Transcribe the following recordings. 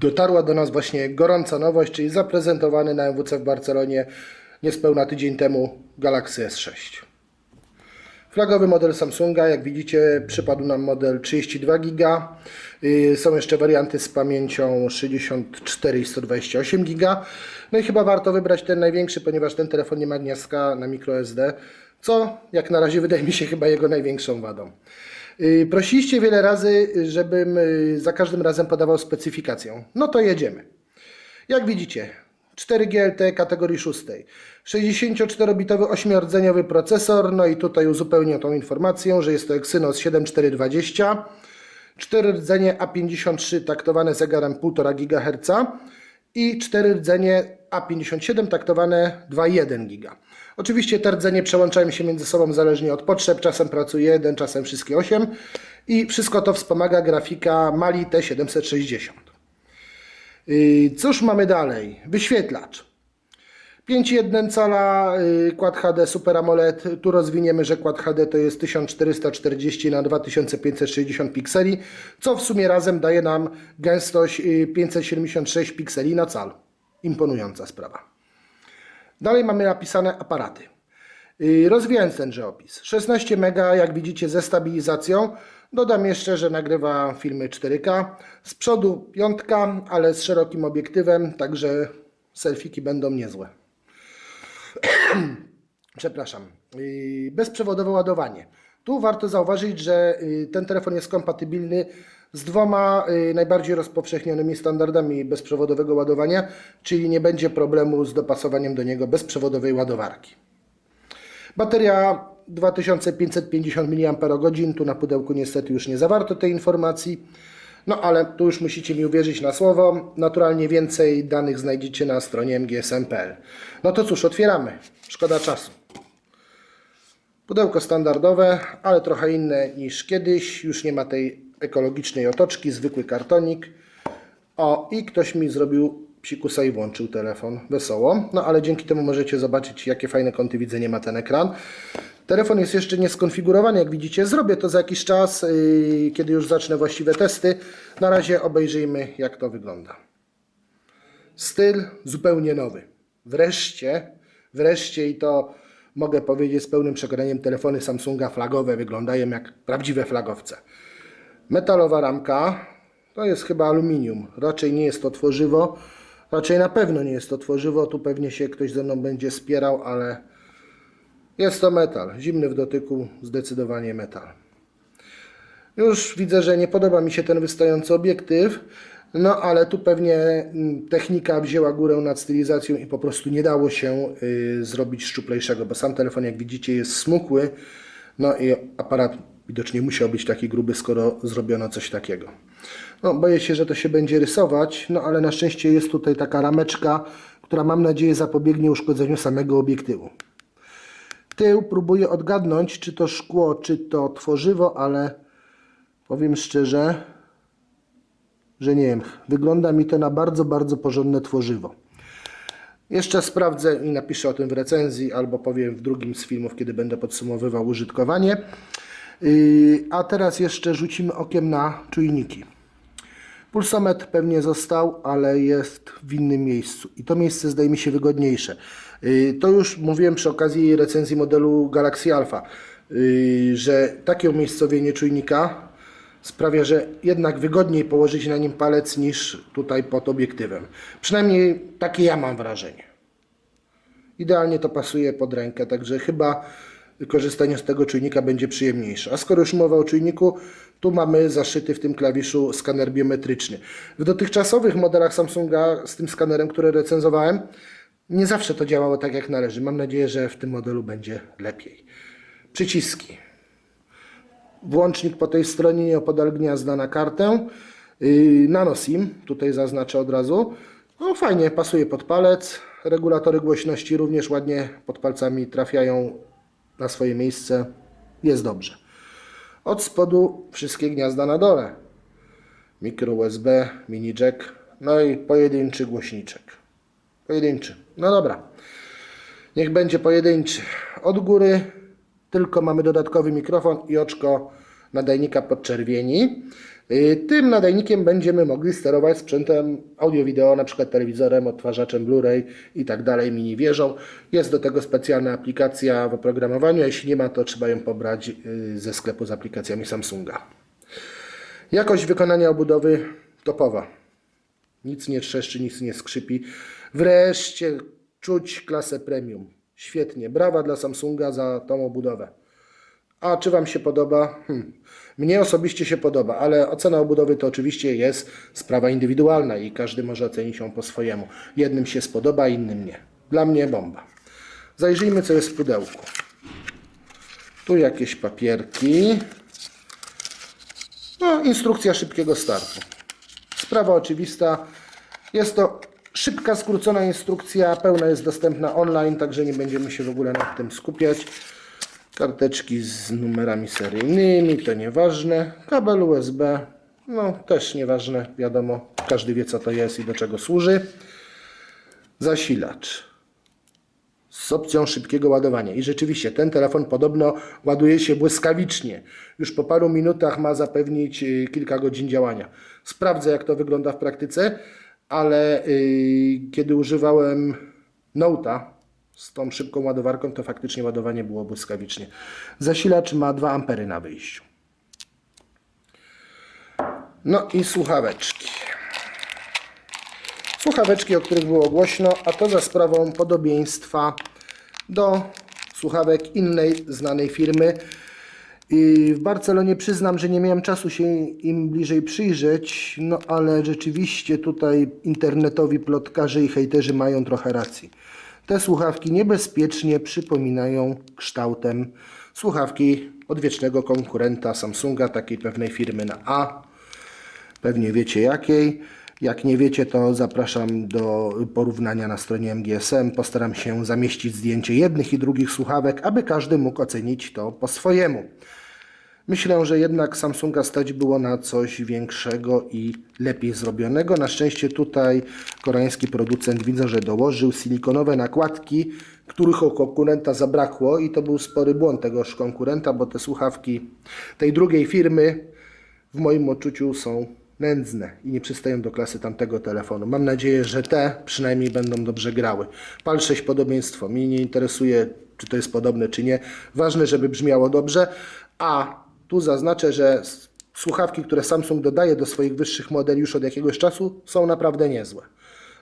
dotarła do nas właśnie gorąca nowość, czyli zaprezentowany na MWC w Barcelonie niespełna tydzień temu Galaxy S6. Flagowy model Samsunga, jak widzicie, przypadł nam model 32 GB. Yy, Są jeszcze warianty z pamięcią 64 i 128 GB. No i chyba warto wybrać ten największy, ponieważ ten telefon nie ma gniazdka na microSD, co jak na razie wydaje mi się chyba jego największą wadą. Yy, Prosiliście wiele razy, żebym yy, za każdym razem podawał specyfikację. No to jedziemy. Jak widzicie, 4G LTE kategorii 6. 64-bitowy 8-rdzeniowy procesor, no i tutaj uzupełnię tą informację, że jest to Exynos 7420. 4 rdzenie A53 taktowane zegarem 1,5 GHz i 4 rdzenie A57 taktowane 2,1 GHz. Oczywiście te rdzenie przełączają się między sobą zależnie od potrzeb, czasem pracuje jeden, czasem wszystkie 8 i wszystko to wspomaga grafika Mali T760. Yy, Cóż mamy dalej? Wyświetlacz. 5,1 cala Quad HD Super AMOLED. Tu rozwiniemy, że Quad HD to jest 1440 na 2560 pikseli, co w sumie razem daje nam gęstość yy, 576 pikseli na cal. Imponująca sprawa. Dalej mamy napisane aparaty. Yy, Rozwijając tenże opis. 16 mega, jak widzicie, ze stabilizacją. Dodam jeszcze, że nagrywa filmy 4K. Z przodu piątka, ale z szerokim obiektywem, także selfiki będą niezłe. Przepraszam. Bezprzewodowe ładowanie. Tu warto zauważyć, że yy, ten telefon jest kompatybilny z dwoma yy, najbardziej rozpowszechnionymi standardami bezprzewodowego ładowania, czyli nie będzie problemu z dopasowaniem do niego bezprzewodowej ładowarki. Bateria 2550 mAh, tu na pudełku niestety już nie zawarto tej informacji. No ale tu już musicie mi uwierzyć na słowo. Naturalnie więcej danych znajdziecie na stronie mgsm.pl. No to cóż, otwieramy. Szkoda czasu. Pudełko standardowe, ale trochę inne niż kiedyś. Już nie ma tej ekologicznej otoczki, zwykły kartonik. O, i ktoś mi zrobił psikusa i włączył telefon. Wesoło. No ale dzięki temu możecie zobaczyć, jakie fajne kąty widzenia ma ten ekran. Telefon jest jeszcze nie skonfigurowany, jak widzicie. Zrobię to za jakiś czas, yy, kiedy już zacznę właściwe testy. Na razie obejrzyjmy, jak to wygląda. Styl zupełnie nowy. Wreszcie, wreszcie i to mogę powiedzieć z pełnym przekonaniem, telefony Samsunga flagowe wyglądają jak prawdziwe flagowce. Metalowa ramka, to jest chyba aluminium. Raczej nie jest to tworzywo. Raczej na pewno nie jest to tworzywo. Tu pewnie się ktoś ze mną będzie spierał, ale jest to metal. Zimny w dotyku, zdecydowanie metal. Już widzę, że nie podoba mi się ten wystający obiektyw, no ale tu pewnie mm, technika wzięła górę nad stylizacją i po prostu nie dało się y, zrobić szczuplejszego, bo sam telefon, jak widzicie, jest smukły, no i aparat widocznie musiał być taki gruby, skoro zrobiono coś takiego. No, boję się, że to się będzie rysować, no ale na szczęście jest tutaj taka rameczka, która mam nadzieję zapobiegnie uszkodzeniu samego obiektywu. Tył próbuję odgadnąć, czy to szkło, czy to tworzywo, ale powiem szczerze, że nie wiem. Wygląda mi to na bardzo, bardzo porządne tworzywo. Jeszcze sprawdzę i napiszę o tym w recenzji, albo powiem w drugim z filmów, kiedy będę podsumowywał użytkowanie. Yy, A teraz jeszcze rzucimy okiem na czujniki. Pulsometr pewnie został, ale jest w innym miejscu. I to miejsce zdaje mi się wygodniejsze. Yy, To już mówiłem przy okazji recenzji modelu Galaxy Alpha, yy, że takie umiejscowienie czujnika sprawia, że jednak wygodniej położyć na nim palec niż tutaj pod obiektywem. Przynajmniej takie ja mam wrażenie. Idealnie to pasuje pod rękę, także chyba korzystanie z tego czujnika będzie przyjemniejsze. A skoro już mowa o czujniku, tu mamy zaszyty w tym klawiszu skaner biometryczny. W dotychczasowych modelach Samsunga z tym skanerem, który recenzowałem, nie zawsze to działało tak jak należy. Mam nadzieję, że w tym modelu będzie lepiej. Przyciski. Włącznik po tej stronie nieopodal gniazda na kartę. Yy, Nano SIM, tutaj zaznaczę od razu. No fajnie, pasuje pod palec. Regulatory głośności również ładnie pod palcami trafiają na swoje miejsce. Jest dobrze. Od spodu wszystkie gniazda na dole. Mikro USB, mini jack, no i pojedynczy głośniczek. Pojedynczy. No dobra. Niech będzie pojedynczy. Od góry tylko mamy dodatkowy mikrofon i oczko nadajnika podczerwieni. Y, Tym nadajnikiem będziemy mogli sterować sprzętem audio-wideo, na przykład telewizorem, odtwarzaczem Blu-ray i tak dalej, mini wieżą. Jest do tego specjalna aplikacja w oprogramowaniu, a jeśli nie ma, to trzeba ją pobrać y, ze sklepu z aplikacjami Samsunga. Jakość wykonania obudowy topowa. Nic nie trzeszczy, nic nie skrzypi. Wreszcie czuć klasę premium. Świetnie. Brawa dla Samsunga za tą obudowę. A czy Wam się podoba? Hmm. Mnie osobiście się podoba, ale ocena obudowy to oczywiście jest sprawa indywidualna i każdy może ocenić ją po swojemu. Jednym się spodoba, innym nie. Dla mnie bomba. Zajrzyjmy, co jest w pudełku. Tu jakieś papierki. No, instrukcja szybkiego startu. Sprawa oczywista. Jest to szybka, skrócona instrukcja. Pełna jest dostępna online, także nie będziemy się w ogóle nad tym skupiać. Karteczki z numerami seryjnymi, to nieważne. Kabel USB, no też nieważne, wiadomo. Każdy wie co to jest i do czego służy. Zasilacz z opcją szybkiego ładowania. I rzeczywiście ten telefon podobno ładuje się błyskawicznie. Już po paru minutach ma zapewnić y, kilka godzin działania. Sprawdzę jak to wygląda w praktyce, ale y, kiedy używałem Note'a z tą szybką ładowarką, to faktycznie ładowanie było błyskawicznie. Zasilacz ma 2 ampery na wyjściu. No i słuchaweczki. Słuchaweczki, o których było głośno, a to za sprawą podobieństwa do słuchawek innej znanej firmy. I w Barcelonie przyznam, że nie miałem czasu się im bliżej przyjrzeć, no ale rzeczywiście tutaj internetowi plotkarze i hejterzy mają trochę racji. Te słuchawki niebezpiecznie przypominają kształtem słuchawki odwiecznego konkurenta Samsunga, takiej pewnej firmy na A. Pewnie wiecie jakiej. Jak nie wiecie, to zapraszam do porównania na stronie MGSM. Postaram się zamieścić zdjęcie jednych i drugich słuchawek, aby każdy mógł ocenić to po swojemu. Myślę, że jednak Samsunga stać było na coś większego i lepiej zrobionego. Na szczęście tutaj koreański producent widzę, że dołożył silikonowe nakładki, których u konkurenta zabrakło i to był spory błąd tegoż konkurenta, bo te słuchawki tej drugiej firmy w moim odczuciu są nędzne i nie przystają do klasy tamtego telefonu. Mam nadzieję, że te przynajmniej będą dobrze grały. Pal 6 podobieństwo. Mnie nie interesuje, czy to jest podobne, czy nie. Ważne, żeby brzmiało dobrze. A tu zaznaczę, że słuchawki, które Samsung dodaje do swoich wyższych modeli już od jakiegoś czasu, są naprawdę niezłe.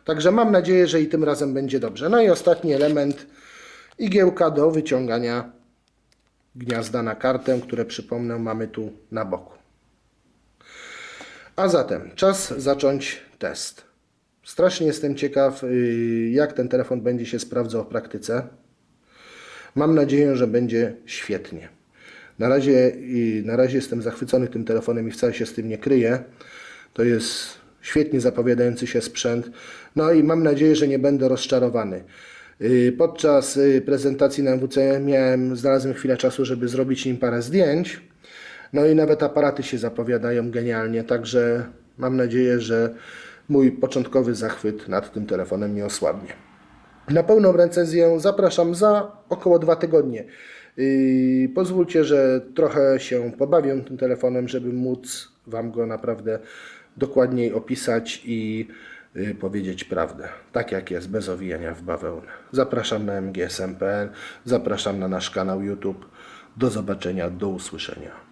Także mam nadzieję, że i tym razem będzie dobrze. No i ostatni element. Igiełka do wyciągania gniazda na kartę, które przypomnę mamy tu na boku. A zatem czas zacząć test. Strasznie jestem ciekaw, yy, jak ten telefon będzie się sprawdzał w praktyce. Mam nadzieję, że będzie świetnie. Na razie, na razie jestem zachwycony tym telefonem i wcale się z tym nie kryję. To jest świetnie zapowiadający się sprzęt. No i mam nadzieję, że nie będę rozczarowany. Yy, Podczas yy, prezentacji na MWC miałem, znalazłem chwilę czasu, żeby zrobić im parę zdjęć. No i nawet aparaty się zapowiadają genialnie, także mam nadzieję, że mój początkowy zachwyt nad tym telefonem nie osłabnie. Na pełną recenzję zapraszam za około dwa tygodnie. Pozwólcie, że trochę się pobawię tym telefonem, żeby móc Wam go naprawdę dokładniej opisać i yy, powiedzieć prawdę. Tak jak jest, bez owijania w bawełnę. Zapraszam na mgsm.pl, zapraszam na nasz kanał YouTube. Do zobaczenia, do usłyszenia.